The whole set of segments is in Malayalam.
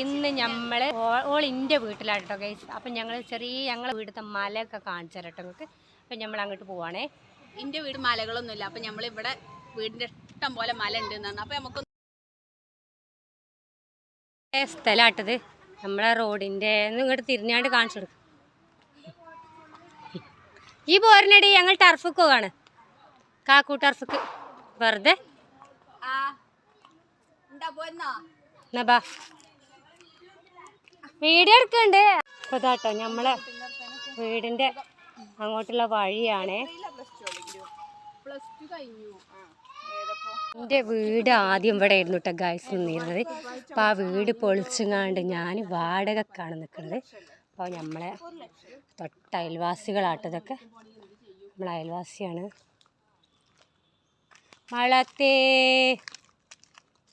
ഇന്ന് നമ്മൾ ഓൾ ഇന്റെ വീട്ടിലാട്ടോ കേട്ടോ ഗൈസ് അപ്പം ഞങ്ങൾ ചെറിയ ഞങ്ങളെ വീട്ടിലത്തെ മലയൊക്കെ കാണിച്ചു തരട്ടോ നിങ്ങൾക്ക് അപ്പം നമ്മൾ അങ്ങോട്ട് പോവാണേ. ഇന്റെ വീട് മലകളൊന്നുമില്ല. അപ്പൊ ഇവിടെ വീടിന്റെ ഇഷ്ടം പോലെ മല ഉണ്ട് എന്നാണ്. അപ്പൊ നമുക്ക് ഏ സ്ഥലമാട്ടത് നമ്മളെ റോഡിന്റെ ഇങ്ങോട്ട് തിരിഞ്ഞാണ്ട് കാണിച്ചു കൊടുക്കും. ഈ പോരിനടി ഞങ്ങൾ ടർഫിക്ക് പോവാണ്. കാക്കൂ ടർഫക്ക് വെറുതെ. എന്നാ ബാ. വീഡിയോ എടുക്കണ്ട് അപ്പോൾ ഇതാട്ടോ നമ്മളെ വീടിന്റെ അങ്ങോട്ടുള്ള വഴിയാണേ. എന്റെ വീട് ആദ്യം ഇവിടെ ആയിരുന്നു കേട്ടോ ഗൈസ് നിന്നിരുന്നത്. അപ്പോൾ ആ വീട് പൊളിച്ചുങ്ങാണ്ട് ഞാൻ വാടകക്കാണ് നിൽക്കുന്നത് അപ്പോൾ നമ്മളെ തൊട്ട അയൽവാസികളാട്ടതൊക്കെ നമ്മളെ അയൽവാസിയാണ്. വളത്തേ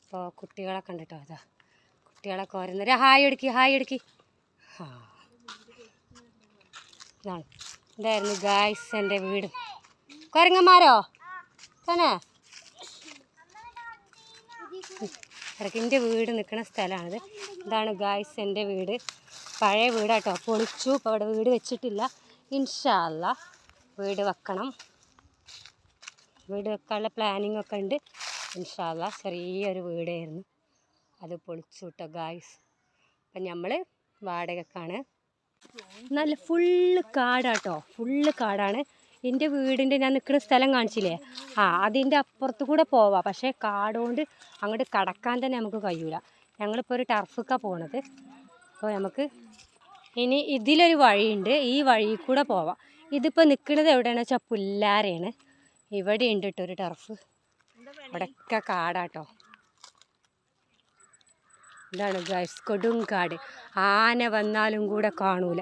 അപ്പോൾ കുട്ടികളൊക്കെ ഉണ്ട് കേട്ടോ അതാ കുട്ടികളൊക്കെ ഓരോന്നൊരു ഹായ് എടുക്കി ഹായ് എടുക്കി. ഇതായിരുന്നു ഗായ്സ് എന്റെ വീട്. കുരങ്ങന്മാരോ? തന്നെ? ഇടയ്ക്ക് എന്റെ വീട് നിൽക്കുന്ന സ്ഥലമാണിത്. ഇതാണ് ഗായ്സ് എന്റെ വീട്. പഴയ വീടാട്ടോ. പൊളിച്ചു. ഇപ്പോൾ അവിടെ വീട് വെച്ചിട്ടില്ല. ഇൻഷാല്ല വീട് വെക്കണം. വീട് വെക്കാനുള്ള പ്ലാനിങ് ഒക്കെ ഉണ്ട്. ഇൻഷാല്ല ചെറിയൊരു വീടായിരുന്നു. അത് പൊളിച്ചു കേട്ടോ ഗായ്സ് അപ്പം നമ്മൾ വാടകക്കാണ്. നല്ല ഫുള്ള് കാടാട്ടോ ഫുള്ള് കാടാണ്. എന്റെ വീടിന്റെ ഞാൻ നിൽക്കുന്ന സ്ഥലം കാണിച്ചില്ലേ? ആ അതിന്റെ അപ്പുറത്ത് കൂടെ പോവാം. പക്ഷേ കാടുകൊണ്ട് അങ്ങോട്ട് കടക്കാൻ തന്നെ നമുക്ക് കഴിയൂല. ഞങ്ങളിപ്പോൾ ഒരു ടർഫിക്കാണ് പോണത്. അപ്പോൾ നമുക്ക് ഇനി ഇതിലൊരു വഴിയുണ്ട്. ഈ വഴി കൂടെ പോവാം. ഇതിപ്പോൾ നിൽക്കുന്നത് എവിടെയാണെന്ന് വെച്ചാൽ പുല്ലാരയാണ് ഇവിടെ ഉണ്ട് കേട്ടോ ഒരു ടർഫ് അവിടെയൊക്കെ കാടാട്ടോ. ഇതാണ് ഗൈസ് കൊടും കാട്. ആന വന്നാലും കൂടെ കാണൂല.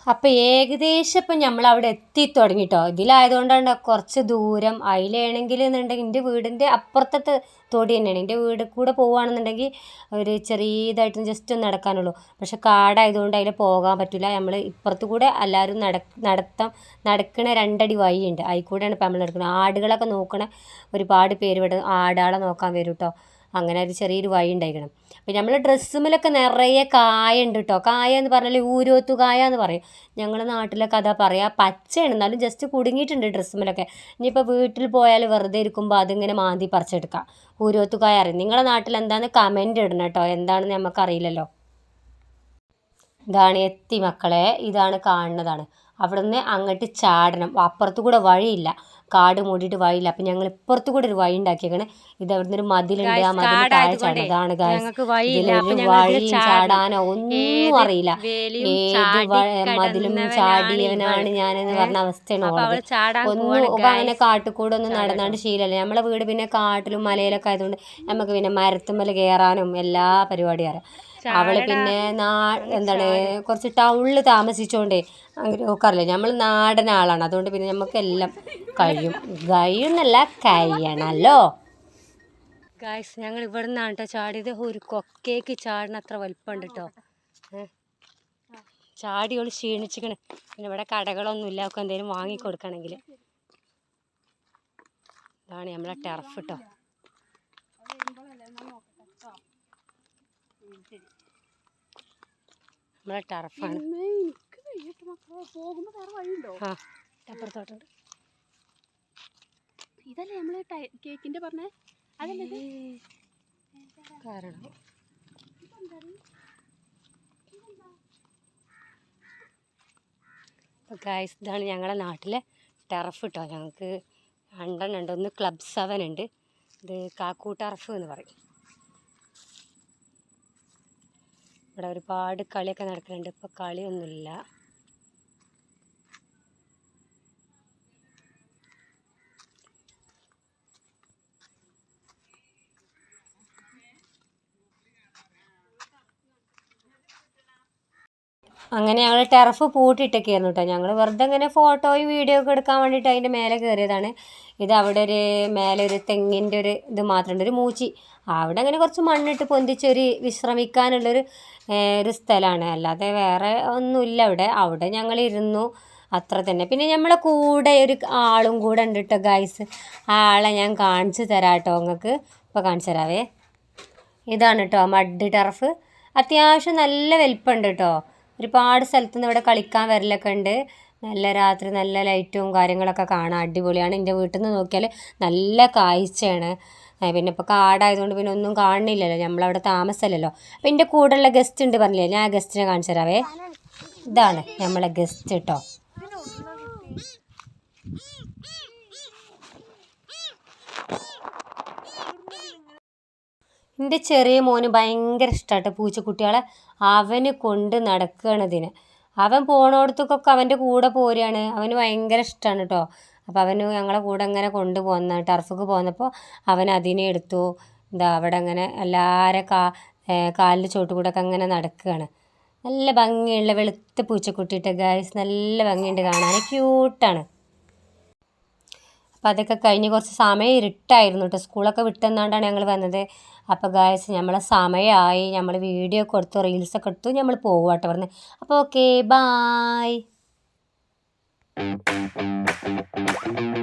ഉം. അപ്പം ഏകദേശം ഇപ്പം നമ്മൾ അവിടെ എത്തി തുടങ്ങിട്ടോ. ഇതിലായതുകൊണ്ടാണ് കുറച്ച് ദൂരം അതിലാണെങ്കിൽ എന്നുണ്ടെങ്കിൽ എന്റെ വീടിന്റെ അപ്പുറത്തെ തൊടി തന്നെയാണ്. എന്റെ വീട് കൂടെ പോവുകയാണെന്നുണ്ടെങ്കിൽ ഒരു ചെറിയതായിട്ട് ജസ്റ്റ് ഒന്ന് നടക്കാനുള്ളൂ. പക്ഷെ കാടായതുകൊണ്ട് അതിൽ പോകാൻ പറ്റില്ല നമ്മൾ ഇപ്പുറത്ത് കൂടെ എല്ലാവരും നട നടത്താം നടക്കണ രണ്ടടി വഴിയുണ്ട്. അതിൽ കൂടെയാണ് ഇപ്പം നമ്മൾ നടക്കുന്നത് ആടുകളൊക്കെ നോക്കണ ഒരുപാട് പേര് ഇവിടെ ആടാളെ നോക്കാൻ വരും കേട്ടോ അങ്ങനെ ഒരു ചെറിയൊരു വഴി ഉണ്ടായിരിക്കണം. പിന്നെ നമ്മൾ ഡ്രസ്സുമിലൊക്കെ നിറയെ കായ ഉണ്ട് കേട്ടോ കായ എന്ന് പറഞ്ഞാൽ ഊരോത്തു കായ എന്ന് പറയും. ഞങ്ങളുടെ നാട്ടിലൊക്കെ അതാ പറയുക പച്ചയാണ്. എന്നാലും ജസ്റ്റ് കുടുങ്ങിയിട്ടുണ്ട് ഡ്രസ്സുമിലൊക്കെ ഇനിയിപ്പോൾ വീട്ടിൽ പോയാൽ വെറുതെ ഇരിക്കുമ്പോൾ അതിങ്ങനെ മാന്തി പറിച്ചെടുക്കാം. ഊരോത്തു കായ അറിയാം. നിങ്ങളുടെ നാട്ടിൽ എന്താണെന്ന് കമന്റ് ഇടണം കേട്ടോ എന്താണെന്ന് നമുക്കറിയില്ലല്ലോ ഇതാണ് എത്തി മക്കളെ. ഇതാണ് കാണുന്നതാണ്. അവിടുന്ന് അങ്ങോട്ട് ചാടണം. അപ്പുറത്ത് കൂടെ വഴിയില്ല. കാട് മൂടിയിട്ട് വഴിയില്ല. അപ്പം ഞങ്ങൾ ഇപ്പുറത്ത് കൂടെ ഒരു വഴി ഉണ്ടാക്കിയേക്കണ്. ഇത് അവിടുന്ന് ഒരു മതിലുണ്ട് ആ മതിൽ താഴെ ചാടണം. ഇതാണ് വഴിയും ചാടാനോ ഒന്നും അറിയില്ല. ഏത് മതിലും ചാടിയവനാണ് ഞാനെന്ന് പറഞ്ഞ അവസ്ഥയാണ് ഉള്ളത് ഒന്നും അങ്ങനെ കാട്ടുകൂടെ ഒന്നും നടന്നാണ്ട് ശീലമല്ല നമ്മളെ വീട് പിന്നെ കാട്ടിലും മലയിലൊക്കെ ആയതുകൊണ്ട് നമുക്ക് പിന്നെ മരത്തുമ്മൽ കയറാനും എല്ലാ പരിപാടിയും അറിയാം. അവൾ പിന്നെ നാ എന്താണ് കുറച്ച് ടൗണിൽ താമസിച്ചോണ്ടേ അങ്ങനെ നോക്കാറില്ല നമ്മൾ നാടൻ ആളാണ് അതുകൊണ്ട് പിന്നെ നമുക്ക് എല്ലാം കഴിയും. കഴിയുന്നല്ല കഴിയണല്ലോ. ഗായ്സ് ഞങ്ങൾ ഇവിടെ നിന്നാണ് കേട്ടോ ചാടിയത്. ഒരു കൊക്കേക്ക് ചാടിന് അത്ര വലിപ്പമുണ്ട് കേട്ടോ ചാടി ക്ഷീണിച്ചിക്കണ്. പിന്നെ ഇവിടെ കടകളൊന്നുമില്ല. ഒക്കെ എന്തെങ്കിലും വാങ്ങിക്കൊടുക്കണമെങ്കിൽ ഇതാണ് നമ്മളെ ടർഫ് കേട്ടോ നമ്മളെ ടർഫാണ്. ആ അപ്പുറത്തോട്ടുണ്ട്. ഇതല്ലേ നമ്മൾ ടൈ- കേക്കിന്റെ പറഞ്ഞേ? അതല്ലേ കാരണം. അപ്പോൾ ഗായ്സ് ഇതാണ് ഞങ്ങളുടെ നാട്ടിലെ ടർഫ് കേട്ടോ ഞങ്ങൾക്ക് രണ്ടെണ്ണം ഉണ്ട്. ഒന്ന് ക്ലബ് സെവൻ ഉണ്ട്. ഇത് കാക്കൂ ടർഫ് എന്ന് പറയും. ഇവിടെ ഒരുപാട് കളിയൊക്കെ നടക്കുന്നുണ്ട്. ഇപ്പോൾ കളിയൊന്നുമില്ല. അങ്ങനെ ഞങ്ങൾ ടെറഫ് പൂട്ടിയിട്ടൊക്കെയായിരുന്നു കേട്ടോ ഞങ്ങൾ വെറുതെ ഇങ്ങനെ ഫോട്ടോയും വീഡിയോ ഒക്കെ എടുക്കാൻ വേണ്ടിയിട്ട് അതിന്റെ മേലെ കയറിയതാണ്. ഇത് അവിടെ ഒരു മേലെ ഒരു തെങ്ങിന്റെ ഒരു ഇത് മാത്രമുണ്ട് ഒരു മൂച്ചി. അവിടെ അങ്ങനെ കുറച്ച് മണ്ണിട്ട് പൊന്തിച്ചൊരു വിശ്രമിക്കാനുള്ളൊരു ഒരു സ്ഥലമാണ് അല്ലാതെ വേറെ ഒന്നുമില്ല അവിടെ. അവിടെ ഞങ്ങൾ ഇരുന്നു അത്ര തന്നെ. പിന്നെ നമ്മളെ കൂടെ ഒരു ആളും കൂടെ ഉണ്ട് കേട്ടോ ഗൈസ് ആളെ ഞാൻ കാണിച്ചു തരാം കേട്ടോ നിങ്ങൾക്ക് ഇപ്പോൾ കാണിച്ചു തരാവേ. ഇതാണ് കേട്ടോ മഡ് ടർഫ് അത്യാവശ്യം നല്ല വലിപ്പമുണ്ട് കേട്ടോ ഒരുപാട് സ്ഥലത്തുനിന്ന് ഇവിടെ കളിക്കാൻ വരലൊക്കെ ഉണ്ട്. നല്ല രാത്രി നല്ല ലൈറ്റും കാര്യങ്ങളൊക്കെ കാണാൻ അടിപൊളിയാണ്. എന്റെ വീട്ടിൽ നിന്ന് നോക്കിയാൽ നല്ല കാഴ്ചയാണ്. പിന്നെ ഇപ്പോൾ കാടായതുകൊണ്ട് പിന്നെ ഒന്നും കാണുന്നില്ലല്ലോ. നമ്മളവിടെ താമസമല്ലല്ലോ. അപ്പം എന്റെ കൂടെയുള്ള ഗസ്റ്റ് ഉണ്ട് പറഞ്ഞില്ലേ? ഞാൻ ഗസ്റ്റിനെ കാണിച്ചു തരാവേ. ഇതാണ് നമ്മളെ ഗസ്റ്റ് കേട്ടോ എന്റെ ചെറിയ മോന് ഭയങ്കര ഇഷ്ടമാട്ടോ പൂച്ചക്കുട്ടികളെ. അവന് കൊണ്ട് നടക്കണതിന് അവൻ പോണോടത്തേക്കൊക്കെ അവന്റെ കൂടെ പോരുകയാണ് അവന് ഭയങ്കര ഇഷ്ടമാണ് കേട്ടോ അപ്പോൾ അവന് ഞങ്ങളെ കൂടെ അങ്ങനെ കൊണ്ടുപോകുന്ന ടർഫിക്ക് പോന്നപ്പോൾ അവൻ അതിനെ എടുത്തു. എന്താ അവിടെ അങ്ങനെ എല്ലാവരെ കാ കാലിന്റെ ചോട്ടുകൂടെ ഒക്കെ അങ്ങനെ നടക്കുകയാണ് നല്ല ഭംഗിയുള്ള വെളുത്ത പൂച്ചക്കുട്ടിയിട്ട് ഗായ്സ് നല്ല ഭംഗിയുണ്ട് കാണാൻ. ക്യൂട്ടാണ് അപ്പോൾ അതൊക്കെ കഴിഞ്ഞ് കുറച്ച് സമയം ഇരുട്ടായിരുന്നു കേട്ടോ. സ്കൂളൊക്കെ വിട്ടെന്നാണ്ടാണ് ഞങ്ങൾ വന്നത്. അപ്പോൾ ഗായസ് നമ്മളെ സമയമായി നമ്മൾ വീഡിയോ ഒക്കെ എടുത്തു റീൽസൊക്കെ എടുത്തു നമ്മൾ പോവാട്ടോ പറഞ്ഞ്. അപ്പോൾ ഓക്കെ ബായ് Thank you.